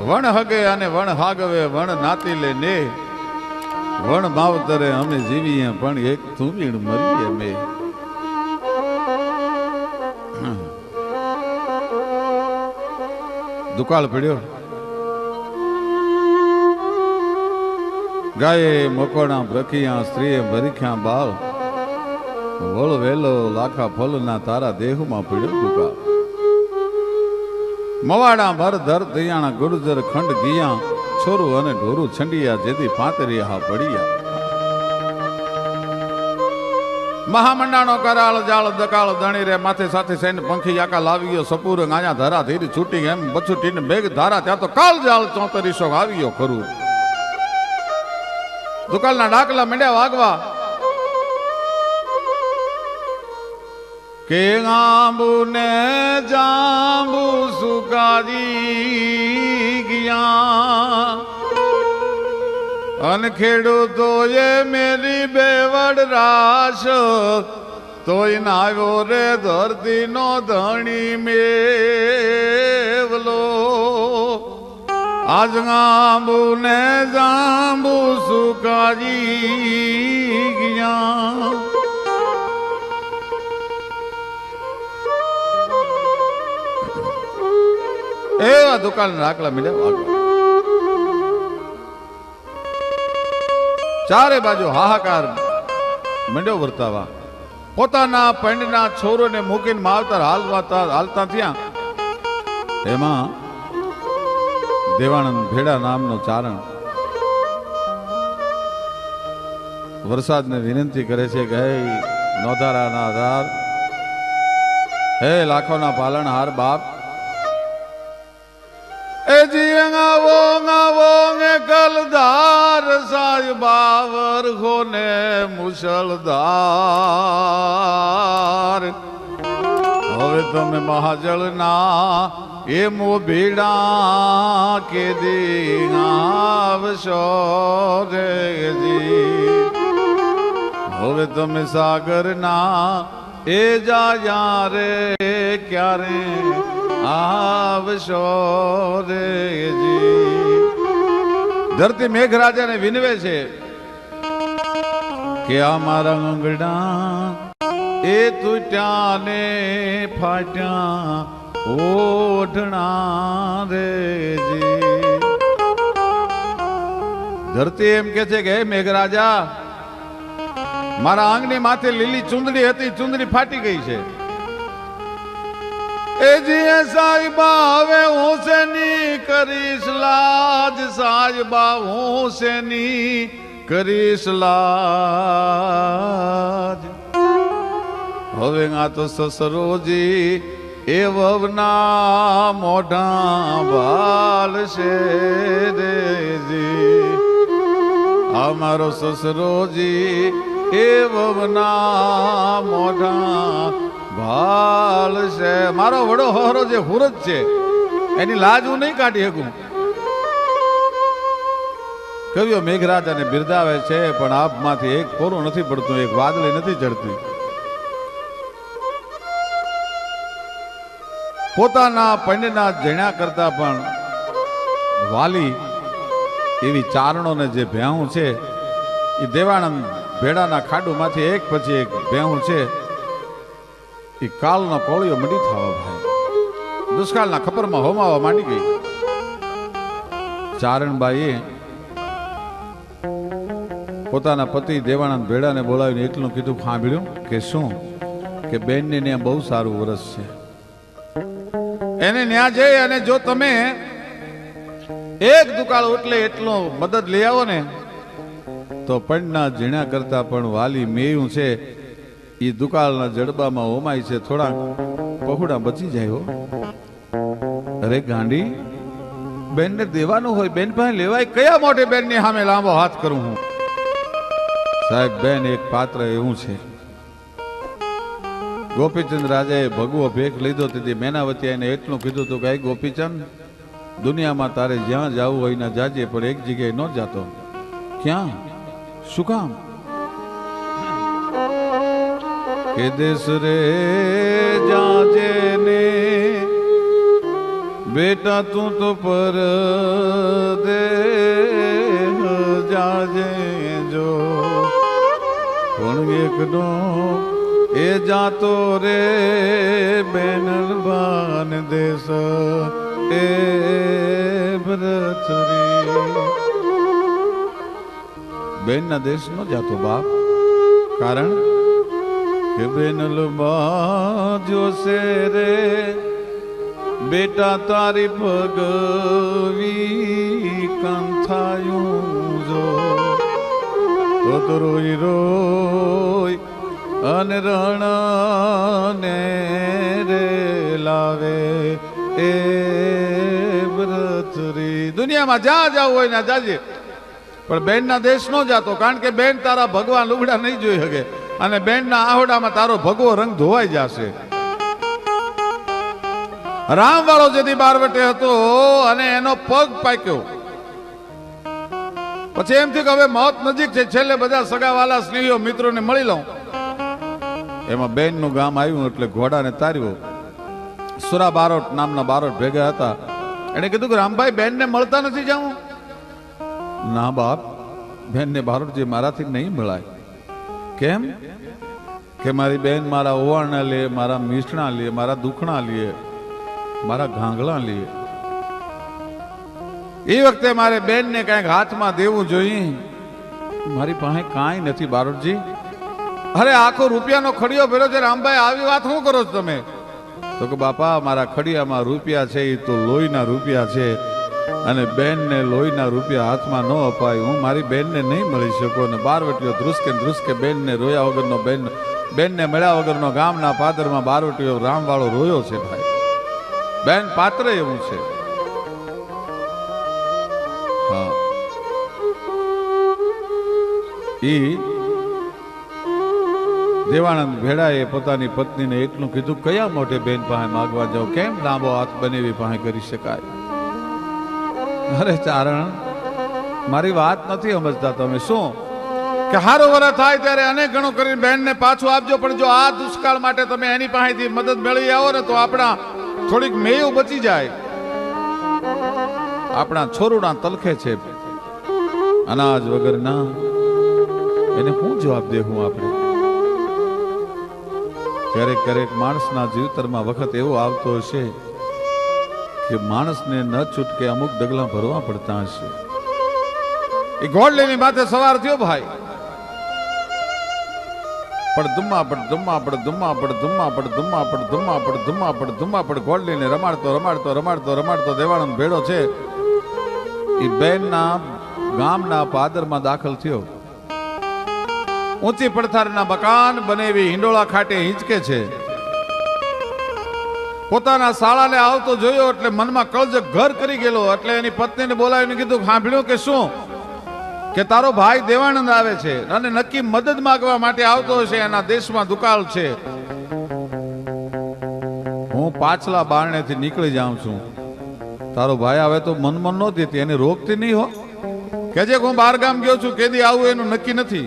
વણ હગે અને વણ હાગવે વણ નાતી લે ને. વણ માવતરે અમે જીવીએ, પણ એક તુમીણ મરીએ મે દુકાળ પડ્યો. ગાયે મકોણા બ્રખિયા સ્ત્રીએ ભરીખ્યા બાળ. વળ વેલો લાખા ફલના તારા દેહમાં પડ્યો દુકાળ. મવાડા ભર ધર દયાણા ગુરુજર ખંડ ગિયા, છોરું અને ઢોરું છંડિયા જેથી પાંતરી પડિયા મહામંડાનો કરાળ, જાળ, દકાળ દણી રે માથે સાથે સૈન પંખી આકા લાવી ગયો સપૂર ગાયા ધરા ધીરી છૂટી એમ બછુટીને મેઘ ધારા ત્યાં તો કાળ જાળ ચોતરીસો આવ્યો ખરું. દુકાળના ડાકલા મંડ્યા વાગવા કે આંબુ ને જાંબુ સુકારી ગયા. અન ખેડૂતોએ મેરી બેવડ રાશ, તોય નાવ્યો રે ધરતીનો ધણી મેવલો. આજ આંબુ ને જાંબુ સુકાજી ગયા. એવા દુકાન રાખલા મળ્યા ચારે બાજુ હાહાકાર મંડ્યો વર્તાવા. પોતાના પંડના છોરોને મૂકીને માવતર હાલવાતા હાલતા થયા. એમાં દેવાનંદ ભેડા નામનો ચારણ વરસાદને વિનંતી કરે છે કે, હે નોધારાના આધાર, હે લાખોના પાલનહાર બાપ કલધાર સાય બાવર ખોને મુસલધાર હવે તમે મહાજળના એ મોભીડા કે દીનાવશો રેજી હવે તમે સાગરના એ જાયા રે ક્યારે આવશો રેજી ધરતી મેઘરાજાને વિનવે છે કે અમારા આંગણા એ તૂટ્યા ને ફાટ્યા, ઓઢણા રે ધરતી એમ કે છે કે, હે મેઘરાજા, મારા આંગની માથે લીલી ચુંદડી હતી, ચુંદડી ફાટી ગઈ છે. એ જીએ સાહેબા, હવે હું સેની કરીશ લાજ? સાહેબા, હું સેની કરીશ લાજ? હવે આ તો સસરોજી એ વવના મોઢા ભાલ છે દેજી. મારો સસરોજી એ વવના મોઢા ભાલ છે. મારો વડો હોરો જે હુરજ છે. એની લાજ હું નહીં કાઢી શકું. કવિઓ મેઘરાજાને બિરદાવે છે, પણ આપમાંથી એક કોરું નથી પડતું, એક વાદળી નથી ચડતી પોતાના પંડના જણ્યા કરતા પણ વાલી એવી ચારણોને જે ભેહું છે એ દેવાણંદ ભેડાના ખાડુમાંથી એક પછી એક ભેહું છે. એ કાલનો કોળિયો મડી થવા ભાઈ. દુષ્કાળના ખપરમાં હોમાવા માંડી ગઈ. ચારણબાઈએ પોતાના પતિ દેવાનંદ ભેડાને બોલાવીને એટલું કીધું સાંભળ્યું કે શું? કે બેનને ત્યાં બહુ સારું વરસ છે. એને ન્યા જઈ અને જો તમે એક દુકાળ એટલે એટલો મદદ લઈ આવો ને, તો પંડના ઝીણા કરતા પણ વાલી મેયું છે. એ દુકાળના જડબામાં હોમાય છે, થોડાક પહોડા બચી જાય અરે ગાંડી, બેનને દેવાનું હોય, બેન પાસે લેવાય કયા મોટે બેનની સામે લાંબો હાથ કરું હું? સાહેબ, બેન એક પાત્ર એવું છે. ગોપીચંદ રાજાએ ભગવો ભેખ લીધો, તેથી મેનાવતી એને એટલું કીધું હતું કે, "હે ગોપીચંદ, દુનિયામાં તારે જ્યાં જવું હોય ના જાજે, પણ એક જગ્યાએ ન જાતો. ક્યાં? શું કામ? કે દેશ રે જાજે ને, બેટા તું તો પર દે જાજે જો. પણ એકનો એ જાતો રે બેન બાન દેશ, એ ભરતરી બેનના દેશનો જાતો બાપ. કારણ કે બેનલ બાજો જોશે રે. બેટા, તારી ભગવી કંથાયું જો. તો રોઈ રોય અને રણને રે લાવે એ વ્રતરી દુનિયામાં જ્યાં જવું હોય ને જાજે. પણ બેનના દેશ નો જાતો, કારણ કે બેન તારા ભગવાન લુગડા નહીં જોઈ શકે. અને બેનના આહોડામાં તારો ભગવો રંગ ધોવાઈ જશે. રામ વાળો જેથી બારવટે હતો અને એનો પગ પાક્યો. પછી એમ થયું કે હવે મોત નજીક છે, છેલ્લે બધા સગાવાલા સ્નેહીઓ મિત્રોને મળી લઉં. એમાં બેનનું ગામ આવ્યું એટલે ઘોડાને તાર્યો. સુરા બારોટ નામના બારોટ ભેગા હતા. એને કીધું કે રામભાઈ, બેનને મળતા નથી જાઉં? ના બાપ, બેનને બારોટજી મારાથી નહીં મળાય. કેમ? કે મારી બેન મારા ઓવાણના લે, મારા મીઠણા લે, મારા દુખણા લે, મારા ઘાંઘળા લે. એ વખતે મારે બેનને કંઈક હાથમાં દેવું જોઈએ મારી પાસે કાંઈ નથી બારોટજી. અરે, આખો રૂપિયાનો ખડિયો ભર્યો છે, રામભાઈ, આવી વાત શું કરો છો તમે? તો કે, બાપા, મારા ખડિયામાં રૂપિયા છે એ તો લોહીના રૂપિયા છે. અને બેનને લોહીના રૂપિયા હાથમાં ન અપાય. હું મારી બેનને નહીં મળી શકું અને બારવટીઓ ધ્રુસકે ધ્રુસકે બેનને રોયા વગરનો બેન બેનને મળ્યા વગરનો ગામના પાદરમાં બારવટીઓ રામવાળો રોયો છે ભાઈ. બેન પાત્ર એવું છે. હા. ઈ દેવાનંદ ભેડાએ પોતાની પત્નીને એટલું કીધું, કયા મોટે બેન પાસે માગવા જાવ કેમ લાંબો હાથ બનેવી પાસે કરી શકાય? અરે ચારણ, મારી વાત નથી સમજતા તમે. શું? કે હારો વરા થાય ત્યારે અનેક ગણો કરીને બેનને પાછું આપજો, પણ જો આ દુષ્કાળ માટે તમે એની પાસેથી મદદ મેળવી આવો ને તો આપણા થોડીક મેયો બચી જાય. આપણા છોરુડા તલખે છે. અનાજ વગરના એને હું જવાબ દેવું આપણે? ક્યારેક ક્યારેક માણસના જીવતરમાં વખત એવો આવતો હશે કે માણસને ન છૂટકે અમુક ડગલા ભરવા પડતા હશે. એ ગોળલીની માથે સવાર થયો ભાઈ. પણ ધુમ્મા પડ ધુમ્મા પડ ધુમ્મા પડ ધુમ્મા પડ ધુમ્મા પડ ધુમ્મા પડ ધુમ્મા પડ ધુમ્મા પડ ગોળલીને રમાડતો રમાડતો રમાડતો રમાડતો દેવાનંદ ભેડો છે. એ બેનના ગામના પાદરમાં દાખલ થયો. ઊંચી પડથારના મકાન બનેવી હિંડોળા ખાટે હિંચકે છે. પોતાના શાળાને આવતો જોયો એટલે મનમાં કળજ ઘર કરી ગયેલો. એટલે એની પત્નીને બોલાવીને કીધું સાંભળ્યું કે શું? કે તારો ભાઈ દેવાનંદ આવે છે અને નક્કી મદદ માગવા માટે આવતો હશે, એના દેશમાં દુકાળ છે. હું પાછલા બારણેથી નીકળી જાઉં છું. તારો ભાઈ આવે તો મનમાં નહોતી હતી એને રોકતી નહીં હો. કે જે હું બહારગામ ગયો છું, કેદી આવું એનું નક્કી નથી.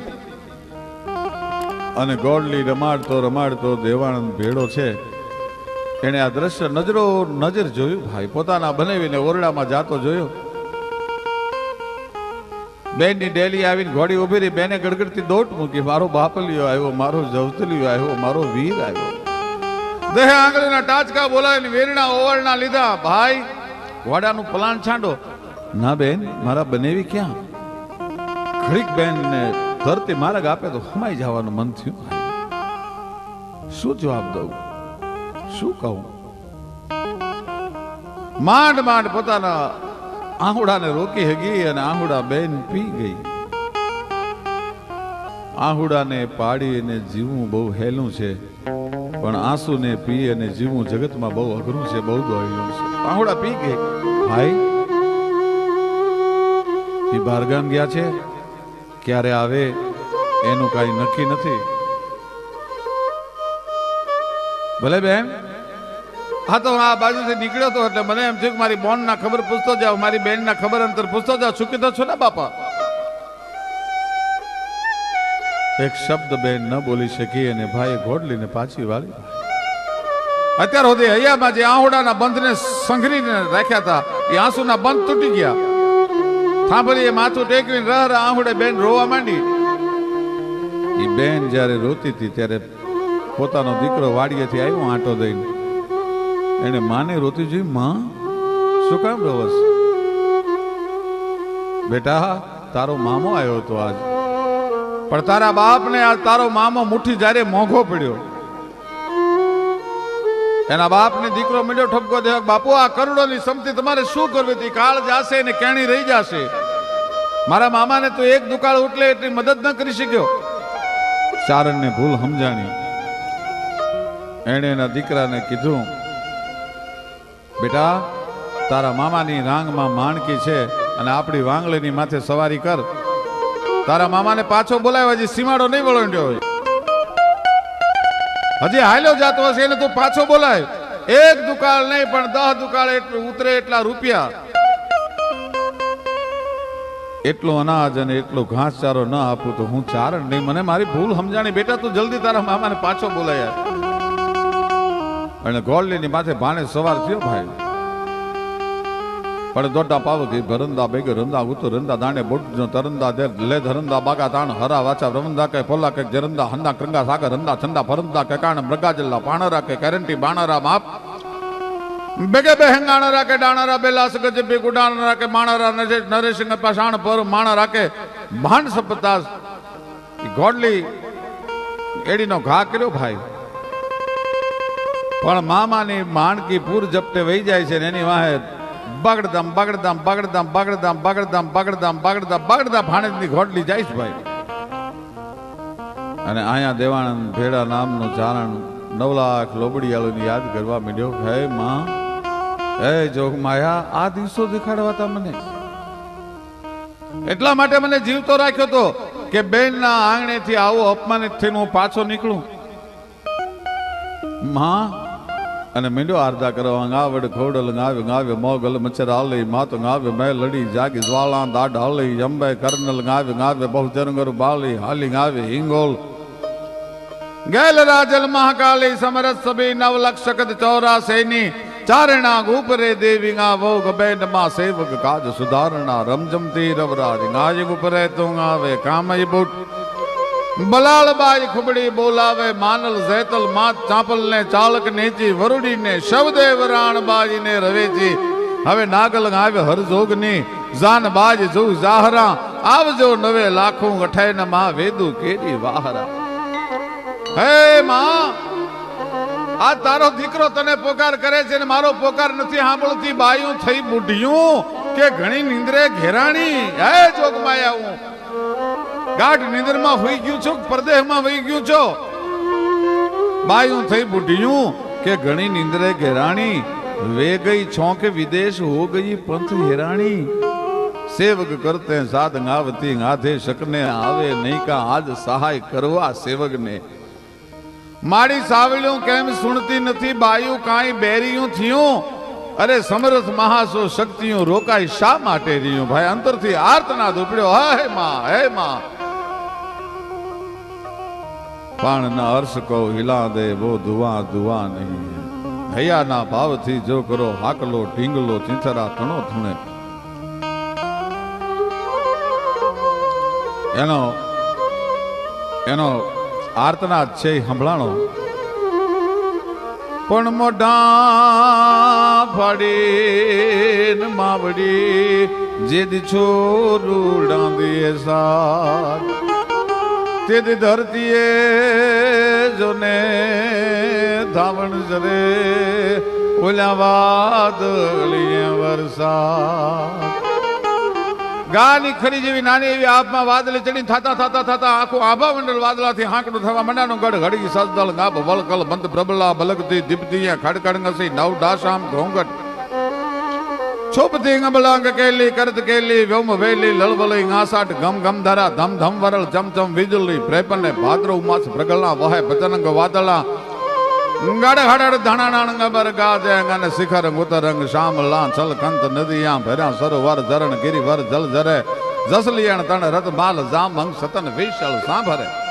અને ગોડલી રમાડતો રમાડતો દેવાનંદ ભેડો છે. એને આ દ્રશ્ય નજરો નજર જોયું. ભાઈ પોતાના બનાવીને ઓરડામાં જાતો જોયો. બેનની ડેલી આવીને ઘોડી ઊભી રહી. બેને ગડગડતી દોટ મૂકી. મારો બાપલિયો આવ્યો, મારો જવતલિયો આવ્યો, મારો વીર આવ્યો. દેહ આંગળીના ટાચકા બોલાવીને વેરણા ઓવળના લીધા. ભાઈ ઘોડાનું પલાણ છાંડો. ના બેન, મારા બનેવી ક્યાં? ઘડીક બેન ને ધરતી માર્ગ આપે તો હમાઈ જવાનું મન થયું. શું જવાબ દઉં? શું કહું? માંડ માંડ પોતાના આહુડાને રોકી હગી અને આહુડા બેન પી ગઈ. આહુડાને પાડી અને જીવવું બહુ હેલું છે, પણ આંસુને પી અને જીવવું જગતમાં બહુ અઘરું છે, બહુ દોડ્યું છે. આહુડા પી ગઈ. ભાઈ એ બહારગામ ગયા છે? ક્યારે આવે? એનું કાંઈ નક્કી નથી. ભલે બેન. હા તો આ બાજુથી નીકળ્યો હતો એટલે મને એમ થયું કે મારી બોન ના ખબર પૂછતો જાવ મારી બેન ના ખબર અંતર પૂછતો જાવ સુખી કીધો છો ને બાપા? એક શબ્દ બેન ન બોલી શકી અને ભાઈએ ઘોડલીને પાછી વાળી. અત્યાર સુધી હૈયામાં જે આહોડાના બંધને સંઘરીને રાખ્યા હતા એ આંસુના બંધ તૂટી ગયા. થાંભલીએ માથું ટેકવીને રહ રહ આહોડે બેન રોવા માંડી. એ બેન જ્યારે રોતી હતી ત્યારે પોતાનો દીકરો વાડીએથી આવ્યો, આંટો દઈને. એને માને, રોતીજી, માં, શું કામ રવસ? બેટા, તારો મામો આવ્યો હતો આજ. પણ તારા બાપને આ તારો મામો મુઠ્ઠી જ્યારે મોંઘો પડ્યો. એના બાપને દીકરો મળ્યો ઠપકો દેવા. બાપુ, આ કરોડોની સંપત્તિ તમારે શું કરવી? હતી કાળ જાશે ને કેણી રહી જશે. મારા મામાને તો એક દુકાળ ઉઠલે એટલી મદદ ન કરી શક્યો. ચારણને ભૂલ સમજાણી. એણે એના દીકરાને કીધું, બેટા, તારા મામાની રાંગમાં માણકી છે અને આપણી વાંગળીની માથે સવારી કર. તારા મામાને પાછો બોલાવ્યો હજી સીમાડો નહીં વળોંડ્યો હોય. હજી હાલ્યો જાતો હશે એને તું પાછો બોલાય. એક દુકાળ નહીં, પણ દહ દુકાળ એટલું ઉતરે એટલા રૂપિયા. એટલું અનાજ અને એટલો ઘાસચારો ન આપું તો હું ચારણ નહીં. મને મારી ભૂલ સમજાણી. બેટા, તું જલ્દી તારા મામાને પાછો બોલાયા. અને ગોળલીની માથે ભાણે સવાર થયો ભાઈ. પણ દોડા પાવ કે ભરંદા બેગ રંદા ઉતો રંદા દાણે બોટ તરંદા દે લે ધરંદા બાગા તાણ હરા વાચા રમંદા કે પોલા કે જરંદા હંદા ક્રંગા સાગર રંદા છંદા ફરંદા કે કાણ મૃગાજલ્લા પાણરા કે કેરંટી બાણરા માપ. બેગે બે હેંગાણરા કે ડાણરા બેલાસ ગજ બે ગુડાણ કે માણરા નરેશ નરેશ પાષાણ પર માણરા કે ભાંડ સપતાસ ગોડલી એડીનો ઘા કર્યો ભાઈ. પણ મામાની માણકી પૂર જપટે વહી જાય છે ને એની વાહે બગડધામ બગડધામ બગડધામ બગડધામ બગડધામ બગડધામ બગડધામ, બગડધા ભાણેજની ઘોડલી જાય છે ભાઈ. અને અહીંયા દેવાણંદ ભેડા નામનું ચારણ નવ લાખ લોબડિયાળુની યાદ કરવા માંડ્યો. હે માં, હે જોગમાયા આ દિવસો દેખાડવા તા મને. એટલા માટે મને જીવતો રાખ્યો તો કે બેનના આંગણેથી આવો અપમાનિત થઈને હું પાછો નીકળું. માં અને મીંડો આરતા કરવા ગાવડ ખોડલ, ગાવે ગાવે, મોગલ મચ્છર હાલે માતો ગાવે મેં લડી જાગી, જ્વાળા, દાઢ, હાલી, અંબે, કર્નલ, ગાવે ગાવે બહુ જરંગર બાલી, હાલી, ગાવે, હિંગોલ. ગેલ રાજલ મહાકાલી, સમરસ સભી નવ લક્ષ કદ ચોરાસેની, ચારણા ગુપરે દેવી ગા ભોગ બેનમાં સેવક, કાજ સુધારણા રમજમતી રવરાજ ગાય ગુપરે તું આવે, કામય બુટ. બલાળબાઈ ખુબડી બોલાવે માનલ ઝેતલ માત ચાંપલ ને ચાલક નેચી વરુડી ને શવદેવ વરાણબાજી ને રવેચી. હવે નાગલ આવે હરજોગની જાન બાજ જો જાહરા. આવજો નવે લાખું અઠાઈ ને માં વેદુ કેરી વાહરા. હે માં, આ તારો દીકરો તને પોકાર કરે છે ને મારો પોકાર નથી સાંભળતી, બાયું થઈ બુઢિયું કે ઘણી નિંદ્રે ઘેરાણી? હે જોગમાયા હું. ગાઢ નિંદરમાં હોઈ ગયું છો પરદેહમાં વહી ગયું છો? બાયું થઈ બુઢિયું કે ઘણી નિંદરે ઘેરાણી, વે ગઈ છો કે વિદેશ હો ગઈ પંથ હેરાણી? સેવક કરતે સાધ ગાવતી ગાધે શકને આવે નહીં કા આજ સહાય કરવા સેવકને. મારી સાવળ્યું કેમ સુણતી નથી? બાયું કાંઈ બેરિયું થયું? અરે સમરથ મહાસો શક્તિયું રોકાય શા માટે રહ્યું? ભાઈ અંતરથી આર્તના દુપડ્યો હે માં હે માં. પાણના અર્શ કહો, હિલા દે બો ધુવા ધુવા નહીં. હૈયાના ભાવથી જો કરો હાકલો, ઢીંગલો, ચિંથરા તણો થણે. એનો એનો આર્તનાદ છે સંભળાણો. પણ મોઢા ફાડીને માવડી, જેદ છોરું દે સાર. તેદ ધરતીએ જોને ધાવણ જરે ઓલ્યા વાદળીએ વરસાદ. ગાની ખરી જેવી નાની એવી આપમાં વાદળી ચડી થતા થતા થતા આખું આભા મંડળ વાદળાથી હાંકડું થવા મંડાનું ગઢ ઘડી સજદળ ગાભ વલકલ બંધ પ્રબલા ભલકતી દીપતી ખડકડંગસી નવ ડાસામ ઘોંઘટ. છોપતી ગમલાંગ કેલી, કરત કેલી, વ્યોમ વેલી લળબલી ઘાસાટ ગમ ગમ ધરા, ધમ ધમ વરળ ચમ ચમ વીજળી પ્રેપને ભાદ્ર ઉમાસ પ્રગલના વહે ભજનંગ વાદળા. ગડ હડડ ધણાણંગ બર ગાજે ગન શિખર મુતરંગ શામલા છલ કંત નદીયા ભર્યા સરોવર ધરણ ગિરિવર જલ જરે. જસલિયણ તણ રત માલ જામ અંગ સતન વિશળ સાંભરે.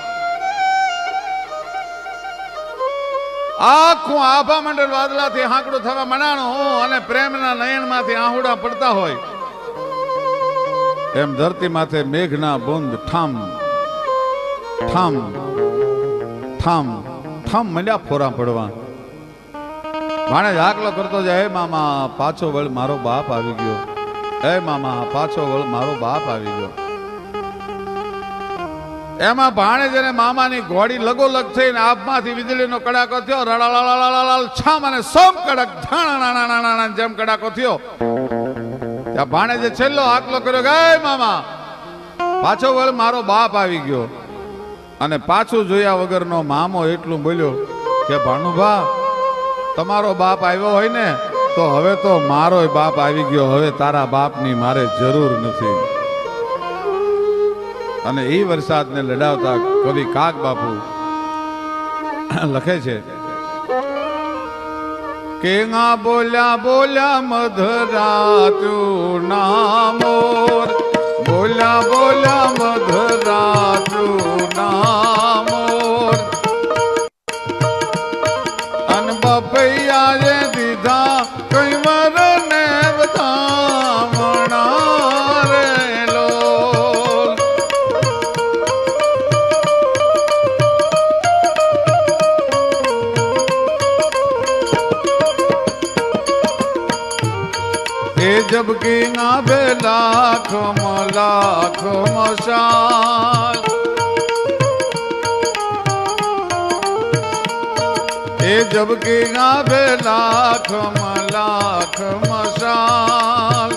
આખું આભા મંડળ વાદળાથી હાંકડું થવા મનાણું અને પ્રેમના નયનમાંથી આહુડા પડતા હોય. એમ ધરતી માથે મેઘના બુંદ ઠામ ઠામ ઠામ ઠામ મંડ્યા ફોરા પડવા. ભાણે આકલો કરતો જાય, હે મામા, પાછો વળ મારો બાપ આવી ગયો. હે મામા, પાછો વળ મારો બાપ આવી ગયો. એમાં ભાણેજ અને મામાની ઘોડી લગોલગ થઈને આપમાંથી વીજળીનો કડાકો થયો રડાલાલાલાલાલ છામ અને સોમ કડક ધાણા જેમ કડાકો થયો ત્યાં ભાણેજે છેલ્લો આકલો કર્યો ગાય મામા પાછો વળ મારો બાપ આવી ગયો અને પાછું જોયા વગરનો મામો એટલું બોલ્યો કે ભાણુભા તમારો બાપ આવ્યો હોય ને તો હવે તો મારોય બાપ આવી ગયો હવે તારા બાપની મારે જરૂર નથી અને એ વરસાદને લડાવતા કવિ કાક બાપુ લખે છે કે ના બોલ્યા બોલ્યા મધરાતું નામોર બોલ્યા બોલ્યા મધરાતું નામોર ના બે લાખ લાખ મસાલ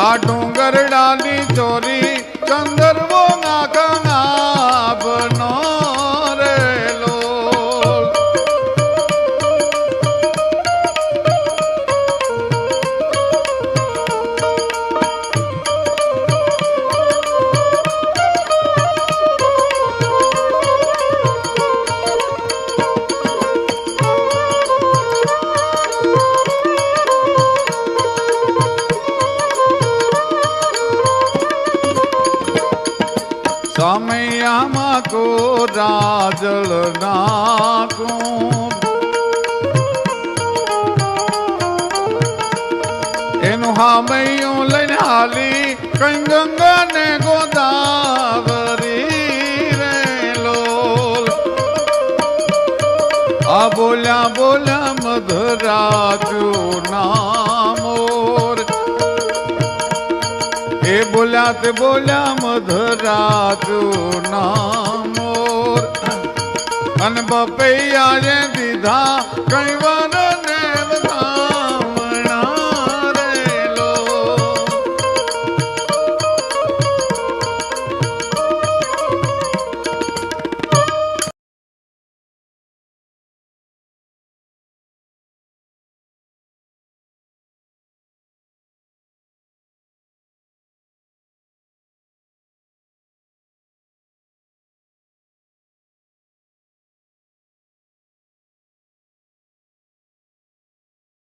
આ ડુંગરડાની ચોરી ચંદરવો ના કંગા સમયામાં કો રાજલ નાકું એનું હામૈયું લઈને હાલી કઈ ગંગા ને ગોદાવરી રે લોલ. આ બોલ્યા બોલ્યા મધરાજુ નામોર બોલ્યા તે બોલ્યા મધરાજુ નામોર અને બપૈયા દીધા કઈ વાર ને